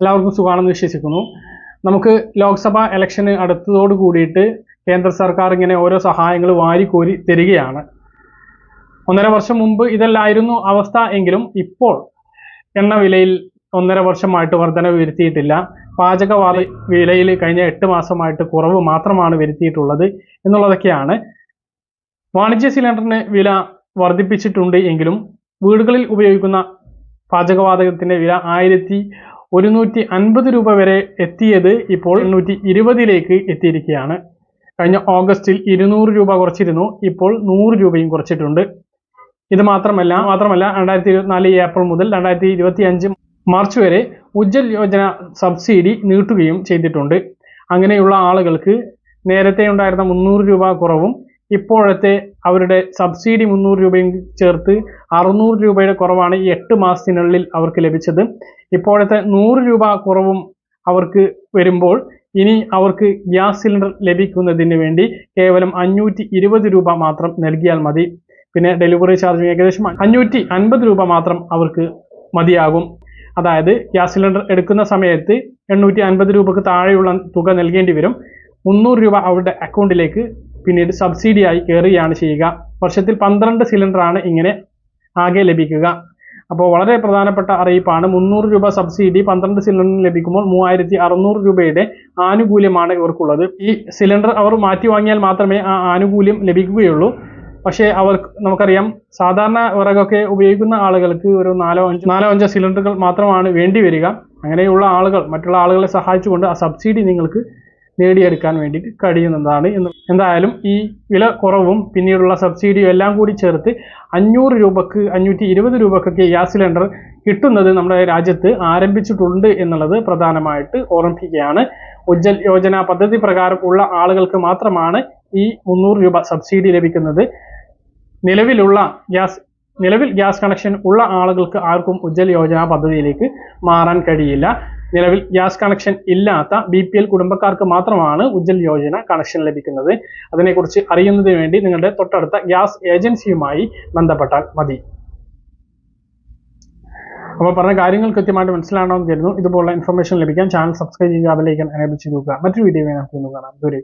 എല്ലാവർക്കും സുഖമാണെന്ന് വിശ്വസിക്കുന്നു. നമുക്ക് ലോക്സഭാ ഇലക്ഷന് അടുത്തതോട് കൂടിയിട്ട് കേന്ദ്ര സർക്കാർ ഇങ്ങനെ ഓരോ സഹായങ്ങൾ വാരിക്കോരി തരികയാണ്. ഒന്നര വർഷം മുമ്പ് ഇതല്ലായിരുന്നു അവസ്ഥ എങ്കിലും ഇപ്പോൾ എണ്ണ വിലയിൽ ഒന്നര വർഷമായിട്ട് വർധന വരുത്തിയിട്ടില്ല. പാചകവാത വിലയിൽ കഴിഞ്ഞ എട്ട് മാസമായിട്ട് കുറവ് മാത്രമാണ് വരുത്തിയിട്ടുള്ളത് എന്നുള്ളതൊക്കെയാണ്. വാണിജ്യ സിലിണ്ടറിന് വില വർദ്ധിപ്പിച്ചിട്ടുണ്ട് എങ്കിലും വീടുകളിൽ ഉപയോഗിക്കുന്ന പാചകവാതകത്തിന്റെ വില ആയിരത്തി ഒരുന്നൂറ്റി അൻപത് രൂപ വരെ എത്തിയത് ഇപ്പോൾ എണ്ണൂറ്റി ഇരുപതിലേക്ക് എത്തിയിരിക്കുകയാണ്. കഴിഞ്ഞ ഓഗസ്റ്റിൽ ഇരുന്നൂറ് രൂപ കുറച്ചിരുന്നു ഇപ്പോൾ നൂറ് രൂപയും കുറച്ചിട്ടുണ്ട്. ഇത് മാത്രമല്ല മാത്രമല്ല രണ്ടായിരത്തി ഇരുപത്തിനാല് ഏപ്രിൽ മുതൽ രണ്ടായിരത്തി ഇരുപത്തി അഞ്ച് മാർച്ച് വരെ ഉജ്ജൽ യോജന സബ്സിഡി നീട്ടുകയും ചെയ്തിട്ടുണ്ട്. അങ്ങനെയുള്ള ആളുകൾക്ക് നേരത്തെ ഉണ്ടായിരുന്ന മുന്നൂറ് രൂപ കുറവും ഇപ്പോഴത്തെ അവരുടെ സബ്സിഡി മുന്നൂറ് രൂപയും ചേർത്ത് അറുന്നൂറ് രൂപയുടെ കുറവാണ് ഈ എട്ട് മാസത്തിനുള്ളിൽ അവർക്ക് ലഭിച്ചത്. ഇപ്പോഴത്തെ നൂറ് രൂപ കുറവും അവർക്ക് വരുമ്പോൾ ഇനി അവർക്ക് ഗ്യാസ് സിലിണ്ടർ ലഭിക്കുന്നതിന് വേണ്ടി കേവലം അഞ്ഞൂറ്റി ഇരുപത് രൂപ മാത്രം നൽകിയാൽ മതി. പിന്നെ ഡെലിവറി ചാർജ് ഏകദേശം അഞ്ഞൂറ്റി അൻപത് രൂപ മാത്രം അവർക്ക് മതിയാകും. അതായത് ഗ്യാസ് സിലിണ്ടർ എടുക്കുന്ന സമയത്ത് എണ്ണൂറ്റി അൻപത് രൂപക്ക് താഴെയുള്ള തുക നൽകേണ്ടി വരും. മുന്നൂറ് രൂപ അവരുടെ അക്കൗണ്ടിലേക്ക് പിന്നീട് സബ്സിഡിയായി കയറുകയാണ് ചെയ്യുക. വർഷത്തിൽ പന്ത്രണ്ട് സിലിണ്ടറാണ് ഇങ്ങനെ ആകെ ലഭിക്കുക. അപ്പോൾ വളരെ പ്രധാനപ്പെട്ട അറിയിപ്പാണ്. മുന്നൂറ് രൂപ സബ്സിഡി പന്ത്രണ്ട് സിലിണ്ടറിന് ലഭിക്കുമ്പോൾ മൂവായിരത്തി അറുന്നൂറ് രൂപയുടെ ആനുകൂല്യമാണ് ഇവർക്കുള്ളത്. ഈ സിലിണ്ടർ അവർ മാറ്റി വാങ്ങിയാൽ മാത്രമേ ആ ആനുകൂല്യം ലഭിക്കുകയുള്ളൂ. പക്ഷേ അവർക്ക് നമുക്കറിയാം സാധാരണ വിറകൊക്കെ ഉപയോഗിക്കുന്ന ആളുകൾക്ക് ഒരു നാലോ അഞ്ചോ നാലോ അഞ്ചോ സിലിണ്ടറുകൾ മാത്രമാണ് വേണ്ടി വരിക. അങ്ങനെയുള്ള ആളുകൾ മറ്റുള്ള ആളുകളെ സഹായിച്ചുകൊണ്ട് ആ സബ്സിഡി നിങ്ങൾക്ക് നേടിയെടുക്കാൻ വേണ്ടിയിട്ട് കഴിയുന്നതാണ് എന്ന്. എന്തായാലും ഈ വില കുറവും പിന്നീടുള്ള സബ്സിഡിയും എല്ലാം കൂടി ചേർത്ത് അഞ്ഞൂറ് രൂപക്ക് അഞ്ഞൂറ്റി ഇരുപത് രൂപക്കൊക്കെ ഗ്യാസ് സിലിണ്ടർ കിട്ടുന്നത് നമ്മുടെ രാജ്യത്ത് ആരംഭിച്ചിട്ടുണ്ട് എന്നുള്ളത് പ്രധാനമായിട്ട് ഓർമ്മിപ്പിക്കുകയാണ്. ഉജ്ജൽ യോജന പദ്ധതി പ്രകാരം ഉള്ള ആളുകൾക്ക് മാത്രമാണ് ഈ മുന്നൂറ് രൂപ സബ്സിഡി ലഭിക്കുന്നത്. നിലവിലുള്ള ഗ്യാസ് നിലവിൽ ഗ്യാസ് കണക്ഷൻ ഉള്ള ആളുകൾക്ക് ആർക്കും ഉജ്ജൽ യോജന പദ്ധതിയിലേക്ക് മാറാൻ കഴിയില്ല. നിലവിൽ ഗ്യാസ് കണക്ഷൻ ഇല്ലാത്ത ബി പി എൽ കുടുംബക്കാർക്ക് മാത്രമാണ് ഉജ്ജൽ യോജന കണക്ഷൻ ലഭിക്കുന്നത്. അതിനെക്കുറിച്ച് അറിയുന്നതിന് വേണ്ടി നിങ്ങളുടെ തൊട്ടടുത്ത ഗ്യാസ് ഏജൻസിയുമായി ബന്ധപ്പെട്ടാൽ മതി. അപ്പോൾ പറഞ്ഞ കാര്യങ്ങൾ കൃത്യമായിട്ട് മനസ്സിലാണെന്ന് കരുതുന്നു. ഇതുപോലുള്ള ഇൻഫർമേഷൻ ലഭിക്കാൻ ചാനൽ സബ്സ്ക്രൈബ് ചെയ്യുക ബെല്ലൈക്കൻ എനേബിൾ നോക്കുക മറ്റൊരു വീഡിയോ കാണാം. ദൂരെ